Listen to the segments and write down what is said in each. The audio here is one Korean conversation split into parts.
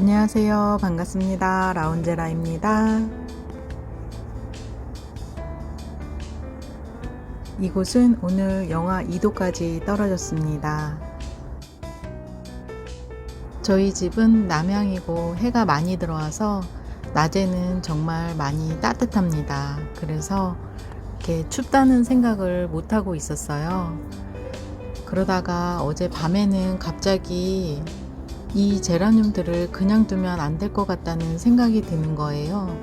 안녕하세요. 반갑습니다. 라운제라입니다. 이곳은 오늘 영하 2도까지 떨어졌습니다. 저희 집은 남향이고 해가 많이 들어와서 낮에는 정말 많이 따뜻합니다. 그래서 이렇게 춥다는 생각을 못 하고 있었어요. 그러다가 어제 밤에는 갑자기 이 제라늄들을 그냥 두면 안 될 것 같다는 생각이 드는 거예요.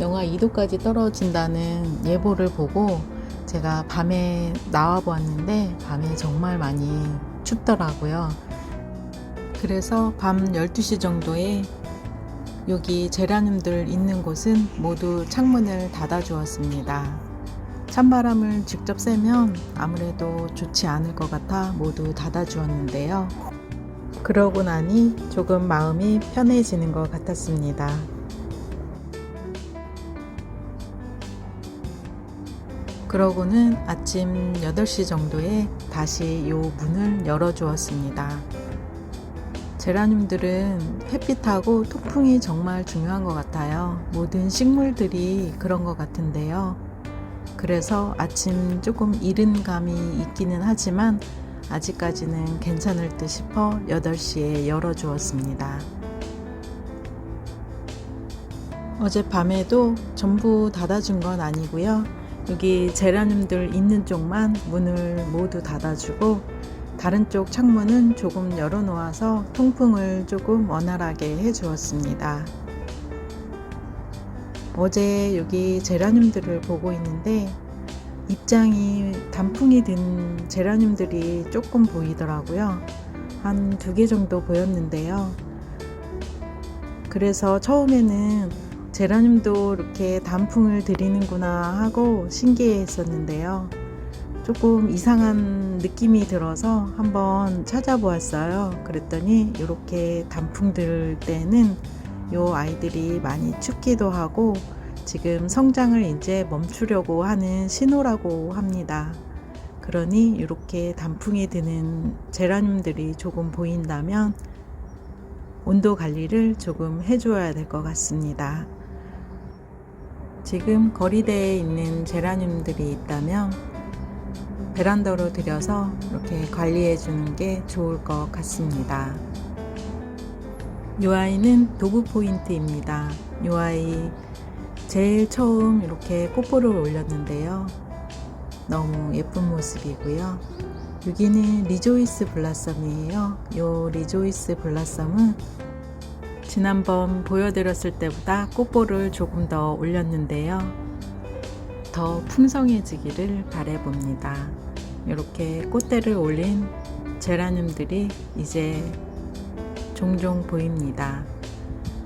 영하 2도까지 떨어진다는 예보를 보고 제가 밤에 나와 보았는데 밤에 정말 많이 춥더라고요. 그래서 밤 12시 정도에 여기 제라늄들 있는 곳은 모두 창문을 닫아 주었습니다. 찬바람을 직접 쐬면 아무래도 좋지 않을 것 같아 모두 닫아 주었는데요. 그러고 나니 조금 마음이 편해지는 것 같았습니다. 그러고는 아침 8시 정도에 다시 요 문을 열어 주었습니다. 제라늄들은 햇빛하고 통풍이 정말 중요한 것 같아요. 모든 식물들이 그런 것 같은데요. 그래서 아침 조금 이른 감이 있기는 하지만 아직까지는 괜찮을 듯 싶어 8시에 열어주었습니다. 어젯밤에도 전부 닫아준 건 아니고요. 여기 제라늄들 있는 쪽만 문을 모두 닫아주고 다른 쪽 창문은 조금 열어놓아서 통풍을 조금 원활하게 해주었습니다. 어제 여기 제라늄들을 보고 있는데 입장이 단풍이 든 제라늄들이 조금 보이더라고요. 한 두 개 정도 보였는데요. 그래서 처음에는 제라늄도 이렇게 단풍을 들이는구나 하고 신기해 했었는데요. 조금 이상한 느낌이 들어서 한번 찾아보았어요. 그랬더니 이렇게 단풍 들 때는 요 아이들이 많이 춥기도 하고 지금 성장을 이제 멈추려고 하는 신호라고 합니다. 그러니 이렇게 단풍이 드는 제라늄들이 조금 보인다면 온도 관리를 조금 해줘야 될 것 같습니다. 지금 거리대에 있는 제라늄들이 있다면 베란다로 들여서 이렇게 관리해 주는 게 좋을 것 같습니다. 이 아이는 도구 포인트입니다. 이 아이 제일 처음 이렇게 꽃볼을 올렸는데요. 너무 예쁜 모습이고요. 여기는 리조이스 블라썸이에요. 이 리조이스 블라썸은 지난번 보여드렸을 때보다 꽃볼을 조금 더 올렸는데요. 더 풍성해지기를 바래봅니다. 이렇게 꽃대를 올린 제라늄들이 이제 종종 보입니다.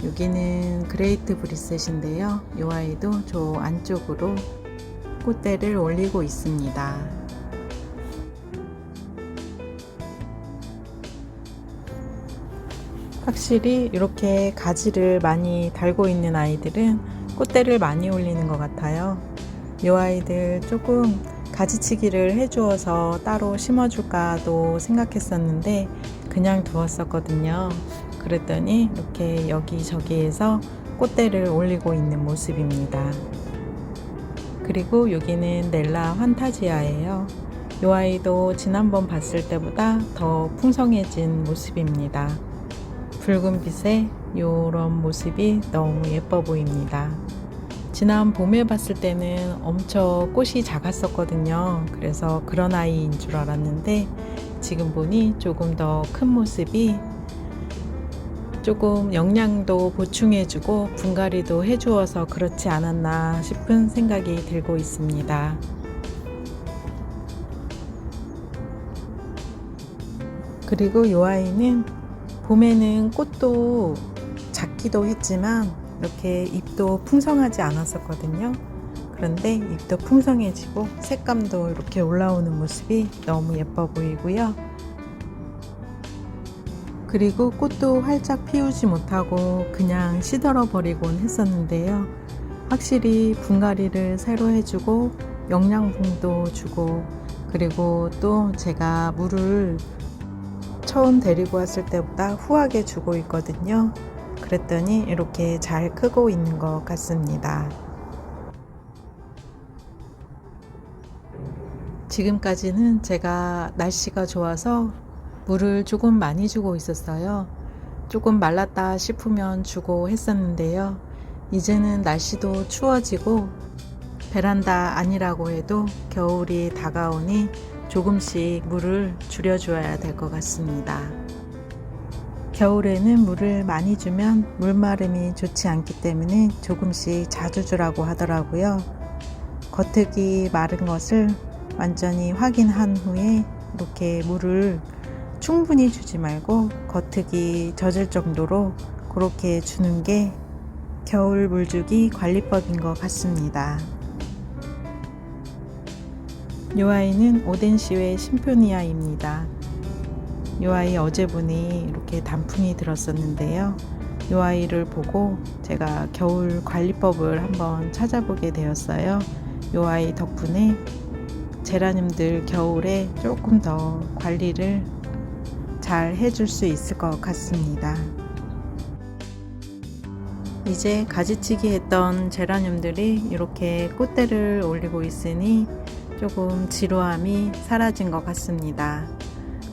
여기는 그레이트 브리셋인데요. 이 아이도 저 안쪽으로 꽃대를 올리고 있습니다. 확실히 이렇게 가지를 많이 달고 있는 아이들은 꽃대를 많이 올리는 것 같아요. 이 아이들 조금 가지치기를 해주어서 따로 심어줄까도 생각했었는데 그냥 두었었거든요. 그랬더니 이렇게 여기저기에서 꽃대를 올리고 있는 모습입니다. 그리고 여기는 넬라 환타지아예요. 이 아이도 지난번 봤을 때보다 더 풍성해진 모습입니다. 붉은 빛에 이런 모습이 너무 예뻐 보입니다. 지난 봄에 봤을 때는 엄청 꽃이 작았었거든요. 그래서 그런 아이인 줄 알았는데 지금 보니 조금 더 큰 모습이 조금 영양도 보충해주고 분갈이도 해주어서 그렇지 않았나 싶은 생각이 들고 있습니다. 그리고 이 아이는 봄에는 꽃도 작기도 했지만 이렇게 잎도 풍성하지 않았었거든요. 그런데 잎도 풍성해지고 색감도 이렇게 올라오는 모습이 너무 예뻐 보이고요. 그리고 꽃도 활짝 피우지 못하고 그냥 시들어 버리곤 했었는데요. 확실히 분갈이를 새로 해주고 영양분도 주고 그리고 또 제가 물을 처음 데리고 왔을 때보다 후하게 주고 있거든요. 그랬더니 이렇게 잘 크고 있는 것 같습니다. 지금까지는 제가 날씨가 좋아서 물을 조금 많이 주고 있었어요. 조금 말랐다 싶으면 주고 했었는데요. 이제는 날씨도 추워지고 베란다 아니라고 해도 겨울이 다가오니 조금씩 물을 줄여줘야 될 것 같습니다. 겨울에는 물을 많이 주면 물마름이 좋지 않기 때문에 조금씩 자주 주라고 하더라고요. 겉흙이 마른 것을 완전히 확인한 후에 이렇게 물을 충분히 주지 말고 겉흙이 젖을 정도로 그렇게 주는 게 겨울 물주기 관리법인 것 같습니다. 이 아이는 오덴시웨 심포니아입니다. 이 아이 어제 보니 이렇게 단풍이 들었었는데요. 이 아이를 보고 제가 겨울 관리법을 한번 찾아보게 되었어요. 이 아이 덕분에 제라늄들 겨울에 조금 더 관리를 잘 해줄 수 있을 것 같습니다. 이제 가지치기 했던 제라늄들이 이렇게 꽃대를 올리고 있으니 조금 지루함이 사라진 것 같습니다.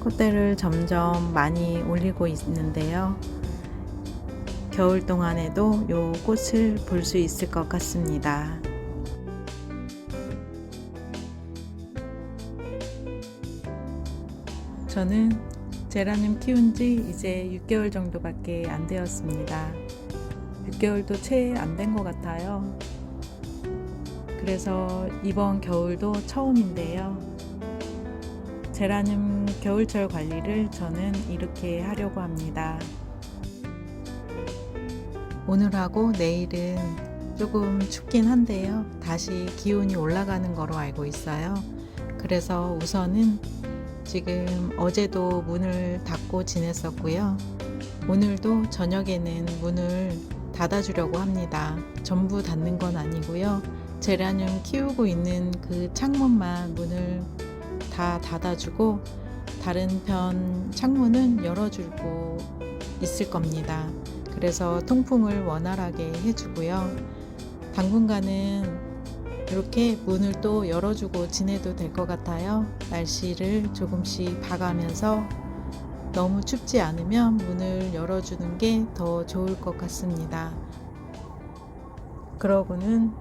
꽃대를 점점 많이 올리고 있는데요. 겨울 동안에도 이 꽃을 볼 수 있을 것 같습니다. 저는 제라늄 키운 지 이제 6개월 정도밖에 안 되었습니다. 6개월도 채 안 된 것 같아요. 그래서 이번 겨울도 처음인데요. 제라늄 겨울철 관리를 저는 이렇게 하려고 합니다. 오늘하고 내일은 조금 춥긴 한데요. 다시 기온이 올라가는 거로 알고 있어요. 그래서 우선은 지금 어제도 문을 닫고 지냈었고요. 오늘도 저녁에는 문을 닫아주려고 합니다. 전부 닫는 건 아니고요. 제라늄 키우고 있는 그 창문만 문을 다 닫아주고 다른 편 창문은 열어주고 있을 겁니다. 그래서 통풍을 원활하게 해주고요. 당분간은 이렇게 문을 또 열어주고 지내도 될 것 같아요. 날씨를 조금씩 봐가면서 너무 춥지 않으면 문을 열어주는 게 더 좋을 것 같습니다. 그러고는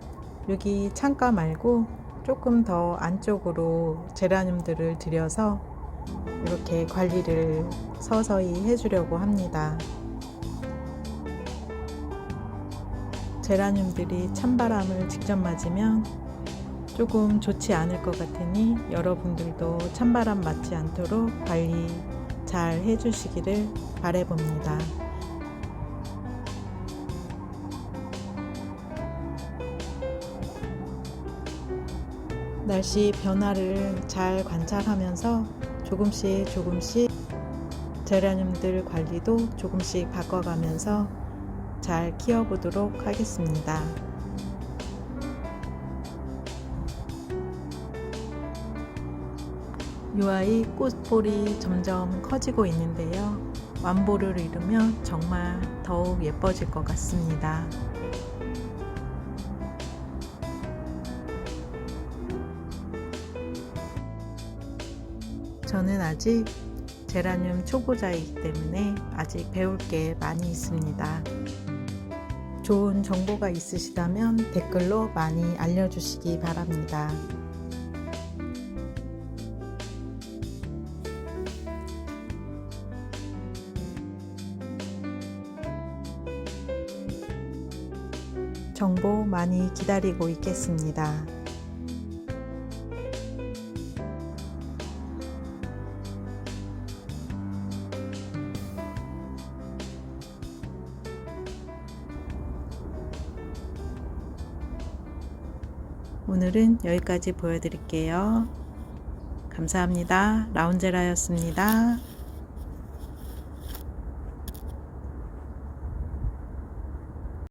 여기 창가 말고 조금 더 안쪽으로 제라늄들을 들여서 이렇게 관리를 서서히 해주려고 합니다. 제라늄들이 찬바람을 직접 맞으면 조금 좋지 않을 것 같으니 여러분들도 찬바람 맞지 않도록 관리 잘 해주시기를 바래봅니다. 날씨 변화를 잘 관찰하면서 조금씩 조금씩 제라늄들 관리도 조금씩 바꿔가면서 잘 키워보도록 하겠습니다. 이 아이 꽃볼이 점점 커지고 있는데요. 완보를 이루면 정말 더욱 예뻐질 것 같습니다. 저는 아직 제라늄 초보자이기 때문에 아직 배울 게 많이 있습니다. 좋은 정보가 있으시다면 댓글로 많이 알려주시기 바랍니다. 정보 많이 기다리고 있겠습니다. 오늘은 여기까지 보여드릴게요. 감사합니다. 라운제라였습니다.